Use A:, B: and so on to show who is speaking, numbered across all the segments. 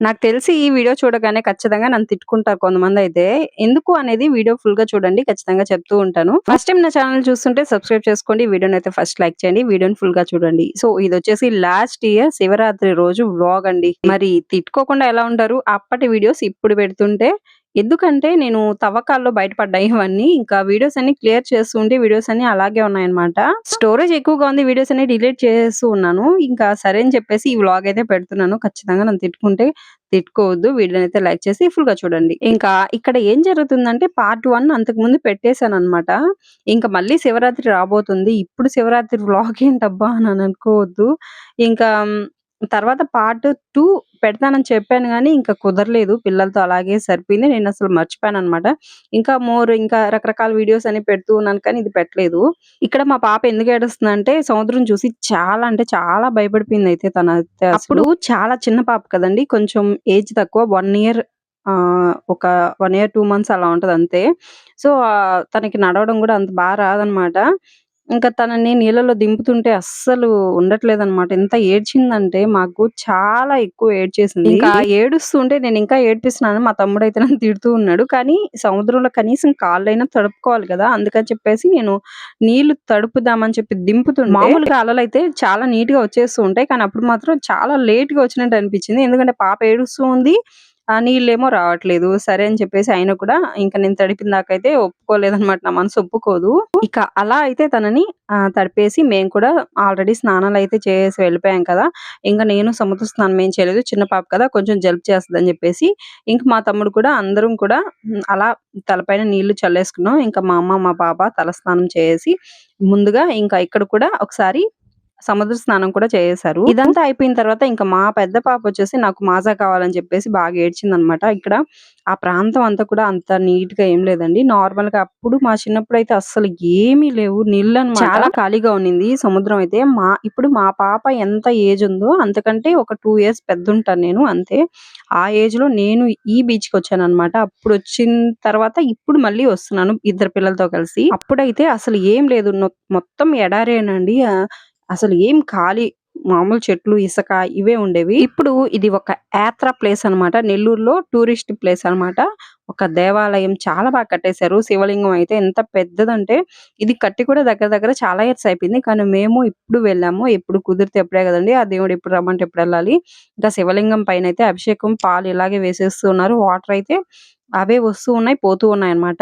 A: నాకు తెలిసి ఈ వీడియో చూడగానే ఖచ్చితంగా నన్ను తిట్టుకుంటారు కొంతమంది అయితే ఎందుకు అనేది వీడియో ఫుల్గా చూడండి. ఖచ్చితంగా చెప్తూ ఉంటాను. ఫస్ట్ టైం నా ఛానల్ చూస్తుంటే సబ్స్క్రైబ్ చేసుకోండి. అయితే ఫస్ట్ లైక్ చేయండి. వీడియోని ఫుల్‌గా చూడండి. సో, ఇది వచ్చేసి లాస్ట్ ఇయర్ శివరాత్రి రోజు వ్లాగ్ అండి. మరి తిట్టుకోకుండా ఎలా ఉంటారు? అప్పటి వీడియోస్ ఇప్పుడు పెడుతుంటే ఎందుకంటే నేను తవ్వకాల్లో బయటపడ్డాయి ఇవన్నీ. ఇంకా వీడియోస్ అన్ని క్లియర్ చేస్తూ ఉంటే వీడియోస్ అన్ని అలాగే ఉన్నాయన్నమాట. స్టోరేజ్ ఎక్కువగా ఉంది. వీడియోస్ అన్ని డిలీట్ చేస్తూ ఉన్నాను. ఇంకా సరే అని చెప్పేసి ఈ వ్లాగ్ అయితే పెడుతున్నాను. ఖచ్చితంగా నన్ను తిట్టుకుంటే తిట్టుకోవద్దు. వీడియోని అయితే లైక్ చేసి ఫుల్‌గా చూడండి. ఇంకా ఇక్కడ ఏం జరుగుతుందంటే పార్ట్ వన్ అంతకుముందు పెట్టేసానన్నమాట. ఇంకా మళ్ళీ శివరాత్రి రాబోతుంది. ఇప్పుడు శివరాత్రి వ్లాగ్ ఏంటబ్బా అని అనుకోవద్దు. ఇంకా తర్వాత పార్ట్ టూ పెడతానని చెప్పాను కానీ ఇంకా కుదరలేదు. పిల్లలతో అలాగే సరిపోయింది. నేను అసలు మర్చిపోయాను అనమాట ఇంకా మోర్ ఇంకా రకరకాల వీడియోస్ అని పెడుతూ ఉన్నాను కానీ ఇది పెట్టలేదు. ఇక్కడ మా పాప ఎందుకు ఏడుస్తుందంటే సముద్రం చూసి చాలా అంటే చాలా భయపడిపోయింది అయితే తన అప్పుడు చాలా చిన్న పాప కదండి కొంచెం ఏజ్ తక్కువ వన్ ఇయర్ ఒక వన్ ఇయర్ టూ మంత్స్ అలా ఉంటదంతే. సో, తనకి నడవడం కూడా అంత బాగా రాదన్నమాట. ఇంకా తనని నీళ్ళలో దింపుతుంటే అస్సలు ఉండట్లేదన్నమాట. ఎంత ఏడ్చిందంటే మాకు చాలా ఎక్కువ ఏడ్చేసింది. ఇంకా ఏడుస్తుంటే నేనింకా ఏడిపిస్తున్నాను. మా తమ్ముడైతే నన్ను తిడుతూ ఉన్నాడు. కానీ సముద్రంలో కనీసం కాళ్ళైనా తడుపుకోవాలి గదా! అందుకని చెప్పేసి నేను నీళ్ళు తడుపుదామని చెప్పి దింపుతుంటే మామూలుగా అలలైతే చాలా నీట్‌గా వచ్చేస్తూ ఉంటాయి. కానీ అప్పుడు మాత్రం చాలా లేట్‌గా వచ్చినట్టు అనిపించింది. ఎందుకంటే పాప ఏడుస్తూ ఉంది. ఆ నీళ్ళేమో రావట్లేదు. సరే అని చెప్పేసి అయినా కూడా ఇంకా నేను తడిపిన దాకైతే ఒప్పుకోలేదనమాట నా మనసు ఒప్పుకోదు. ఇక అలా అయితే తనని తడిపేసి మేము కూడా ఆల్రెడీ స్నానాలు అయితే చేసి వెళ్ళిపోయాం కదా! ఇంకా నేను సముద్ర స్నానం ఏం చేయలేదు. చిన్న పాప కదా! కొంచెం జెల్బ్ చేస్తుంది అని చెప్పేసి ఇంక మా తమ్ముడు కూడా అందరం కూడా అలా తలపైన నీళ్ళు చల్లేసుకున్నాం. ఇంకా మా అమ్మ, మా పాప తలస్నానం చేసి ముందుగా ఇంకా ఇక్కడ కూడా ఒకసారి సముద్ర స్నానం కూడా చేసేశారు. ఇదంతా అయిపోయిన తర్వాత ఇంకా మా పెద్ద పాపొచ్చేసి నాకు మాజా కావాలని చెప్పేసి బాగా ఏడ్చిందన్నమాట. ఇక్కడ ఆ ప్రాంతం అంతా కూడా అంత నీట్‌గా ఏం లేదండి. నార్మల్‌గా అప్పుడు మా చిన్నప్పుడైతే అస్సలు ఏమీ లేవు. నీళ్ళన్నమాట. చాలా ఖాళీగా ఉన్నింది సముద్రం అయితే. మా ఇప్పుడు మా పాప ఎంత ఏజ్ ఉందో అంతకంటే ఒక 2 ఇయర్స్ పెద్దుంటాను నేను అంతే. ఆ ఏజ్‌లో నేను ఈ బీచ్‌కొచ్చానన్నమాట. అప్పుడొచ్చిన తర్వాత ఇప్పుడు మళ్ళీ వస్తున్నాను ఇద్దరు పిల్లలతో కలిసి. అప్పుడైతే అసలు ఏం లేదు. మొత్తం ఎడారేనండి. అసలు ఏం ఖాళీ మామూలు చెట్లు, ఇసుక ఇవే ఉండేవి. ఇప్పుడు ఇది ఒక యాత్ర ప్లేస్ అన్నమాట. నెల్లూరులో టూరిస్ట్ ప్లేస్ అన్నమాట. ఒక దేవాలయం చాలా బాగా కట్టేశారు. శివలింగం అయితే ఎంత పెద్దదంటే ఇది కట్టి కూడా దగ్గర దగ్గర చాలా ఇయర్స్ అయిపోయింది. కానీ మేము ఇప్పుడు వెళ్ళాము. ఎప్పుడు కుదిరితే ఎప్పుడే కదండీ! ఆ దేవుడు ఎప్పుడు రమ్మంటే ఎప్పుడు వెళ్ళాలి ఇంకా శివలింగం పైన అయితే అభిషేకం పాలు ఇలాగే వేసేస్తున్నారు వాటర్ అయితే అవే వస్తూ ఉన్నాయి. పోతూ ఉన్నాయన్నమాట.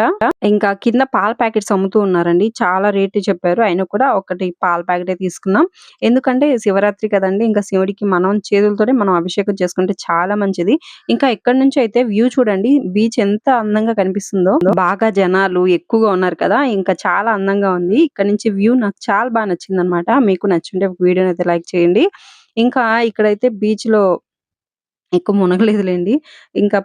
A: ఇంకా కింద పాల ప్యాకెట్స్ అమ్ముతూ ఉన్నారండి. చాలా రేట్ చెప్పారు. అయినా కూడా ఒకటి పాల ప్యాకెటే తీసుకున్నాం. ఎందుకంటే శివరాత్రి కదండి ఇంకా శివుడికి మనం చేతులతోనే మనం అభిషేకం చేసుకుంటే చాలా మంచిది. ఇంకా ఎక్కడి నుంచి అయితే వ్యూ చూడండి. బీచ్ ఎంత అందంగా కనిపిస్తుందో. బాగా జనాలు ఎక్కువగా ఉన్నారు కదా! ఇంకా చాలా అందంగా ఉంది. ఇక్కడ నుంచి వ్యూ నాకు చాలా బాగా నచ్చింది అనమాట మీకు నచ్చుంటే వీడియోనైతే లైక్ చేయండి. ఇంకా ఇక్కడైతే బీచ్లో ఎక్కువ మునగలేదులేండి ఇంకా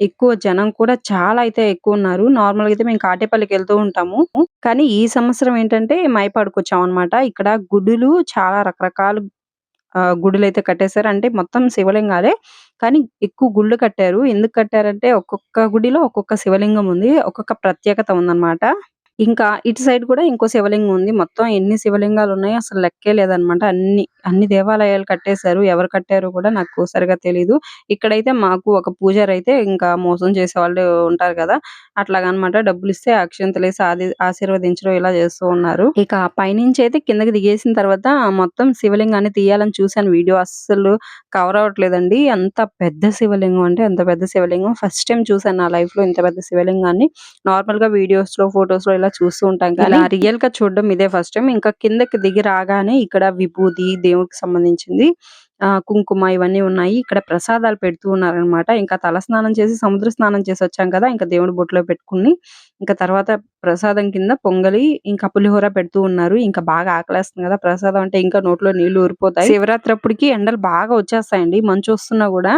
A: ఎక్కువ జనం కూడా చాలా అయితే ఎక్కువున్నారు. నార్మల్‌గా అయితే మేము కాటేపల్లికి వెళ్తూ ఉంటాము. కానీ ఈ సంవత్సరం ఏంటంటే మైపాడుకొచ్చామన్నమాట. ఇక్కడ గుడులు చాలా రకరకాల ఆహ్, గుడులైతే కట్టేశారు. అంటే మొత్తం శివలింగాలే. కానీ ఎక్కువ గుళ్ళు కట్టారు. ఎందుకు కట్టారంటే ఒక్కొక్క గుడిలో ఒక్కొక్క శివలింగం ఉంది. ఒక్కొక్క ప్రత్యేకత ఉందన్నమాట. ఇంకా ఇటు సైడ్ కూడా ఇంకో శివలింగం ఉంది. మొత్తం ఎన్ని శివలింగాలు ఉన్నాయో అసలు లెక్కే లేదన్నమాట. అన్ని, అన్ని దేవాలయాలు కట్టేశారు. ఎవరు కట్టారో కూడా నాకు సరిగా తెలీదు. ఇక్కడైతే మాకు ఒక పూజారైతే ఇంకా మోసం చేసే వాళ్ళు ఉంటారు కదా! అట్లాగనమాట డబ్బులు ఇస్తే అక్షంతలేసి ఆది ఆశీర్వదించడం ఇలా చేస్తూ ఉన్నారు. ఇక పైనుంచి అయితే కిందకి దిగేసిన తర్వాత మొత్తం శివలింగాన్ని తీయాలని చూశాను వీడియో అస్సలు కవర్ అవ్వట్లేదండి. అంత పెద్ద శివలింగం అంటే అంత పెద్ద శివలింగం. ఫస్ట్ టైం చూశాను నా లైఫ్‌లో ఇంత పెద్ద శివలింగాన్ని. నార్మల్‌గా వీడియోస్‌లో, ఫోటోస్‌లో ఇలా చూస్తూ ఉంటాం కానీ ఇలా రియల్‌గా చూడడం ఇదే ఫస్ట్ టైమ్. ఇంకా కిందకి దిగి రాగానే ఇక్కడ విభూది, దేవుడికి సంబంధించింది ఆహ్, కుంకుమ ఇవన్నీ ఉన్నాయి. ఇక్కడ ప్రసాదాలు పెడుతూ ఉన్నారన్నమాట. ఇంకా తలస్నానం చేసి సముద్ర స్నానం చేసొచ్చాం కదా! ఇంకా దేవుడి బొట్టులో పెట్టుకొని ఇంకా తర్వాత ప్రసాదం కింద పొంగలి, ఇంకా పులిహోర పెడుతూ ఉన్నారు. ఇంకా బాగా ఆకలేస్తుంది కదా! ప్రసాదం అంటే ఇంకా నోట్లో నీళ్ళు ఊరిపోతాయి. శివరాత్రి అప్పటికి ఎండలు బాగా వచ్చేస్తాయండి. మంచు వస్తున్నా కూడా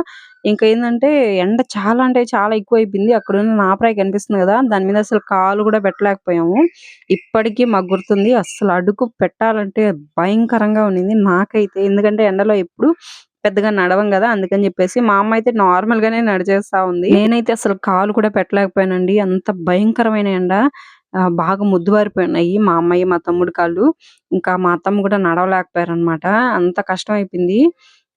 A: ఇంకా ఏంటంటే ఎండ చాలా అంటే చాలా ఎక్కువ అయిపోయింది అక్కడ ఉన్న నాపరాయి కనిపిస్తుంది కదా! దాని మీద అసలు కాలు కూడా పెట్టలేకపోయాము. ఇప్పటికి మాకు గుర్తుంది. అసలు అడుగు పెట్టాలంటే భయంకరంగా ఉన్నింది నాకైతే. ఎందుకంటే ఎండలో ఎప్పుడు పెద్దగా నడవం కదా అందుకని చెప్పేసి మా అమ్మ అయితే నార్మల్ గానే నడిచేస్తా ఉంది. నేనైతే అసలు కాలు కూడా పెట్టలేకపోయానండి. అంత భయంకరమైన ఎండ. బాగా ముద్దుబారిపోయినాయి మా అమ్మయ్య, మా తమ్ముడి కాళ్ళు. ఇంకా మా అత్తమ్మ కూడా నడవలేకపోయారనమాట అంత కష్టం అయిపోయింది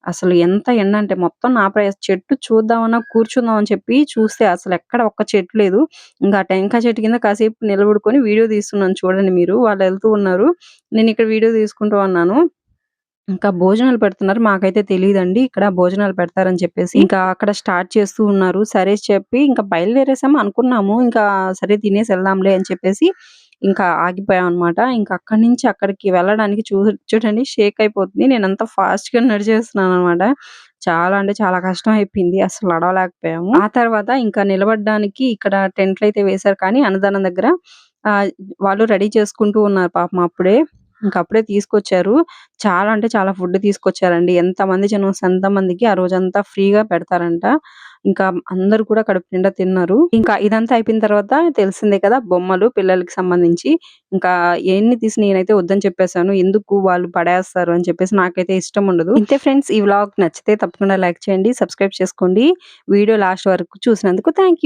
A: అసలు ఎంత ఎండ అంటే మొత్తం నా ప్రయాస చెట్టు చూద్దామన్నా కూర్చుందాం అని చెప్పి చూస్తే అసలు ఎక్కడ ఒక్క చెట్టు లేదు ఇంకా టెంకాయ చెట్టు కింద కాసేపు నిలబడుకొని వీడియో తీస్తున్నాను చూడండి మీరు వాళ్ళు వెళ్తూ ఉన్నారు నేను ఇక్కడ వీడియో తీసుకుంటూ ఉన్నాను ఇంకా భోజనాలు పెడుతున్నారు. మాకైతే తెలియదండి ఇక్కడ భోజనాలు పెడతారని చెప్పేసి ఇంకా అక్కడ స్టార్ట్ చేస్తూ ఉన్నారు. సరే చెప్పి ఇంకా బయలుదేరేసాము అనుకున్నాము. ఇంకా సరే తినేసి వెళ్దాంలే అని చెప్పేసి ఇంకా ఆగిపోయాం అనమాట ఇంకా అక్కడి నుంచి అక్కడికి వెళ్ళడానికి చూ చూడండి షేక్ అయిపోతుంది. నేను అంత ఫాస్ట్గా నడిచేస్తున్నాను అనమాట చాలా అంటే చాలా కష్టం అయిపోయింది. అసలు నడవలేకపోయాము. ఆ తర్వాత ఇంకా నిలబడడానికి ఇక్కడ టెంట్లు అయితే వేశారు. కానీ అన్నదానం దగ్గర ఆ వాళ్ళు రెడీ చేసుకుంటూ ఉన్నారు పాపం అప్పుడే. ఇంక అప్పుడే తీసుకొచ్చారు. చాలా అంటే చాలా ఫుడ్ తీసుకొచ్చారండి. ఎంత మంది జనం వస్తే అంత మందికి ఆ రోజంతా ఫ్రీగా పెడతారంట. ఇంకా అందరూ కూడా కడుపు నిండా తిన్నారు. ఇంకా ఇదంతా అయిపోయిన తర్వాత తెలిసిందే కదా బొమ్మలు పిల్లలకి సంబంధించి. ఇంకా ఎన్ని తీసి నేనైతే వద్దని చెప్పేసాను ఎందుకు వాళ్ళు పడేస్తారు అని చెప్పేసి నాకైతే ఇష్టం ఉండదు. ఇంతే ఫ్రెండ్స్ ఈ వ్లాగ్ నచ్చితే తప్పకుండా లైక్ చేయండి సబ్స్క్రైబ్ చేసుకోండి. వీడియో లాస్ట్ వరకు చూసినందుకు థ్యాంక్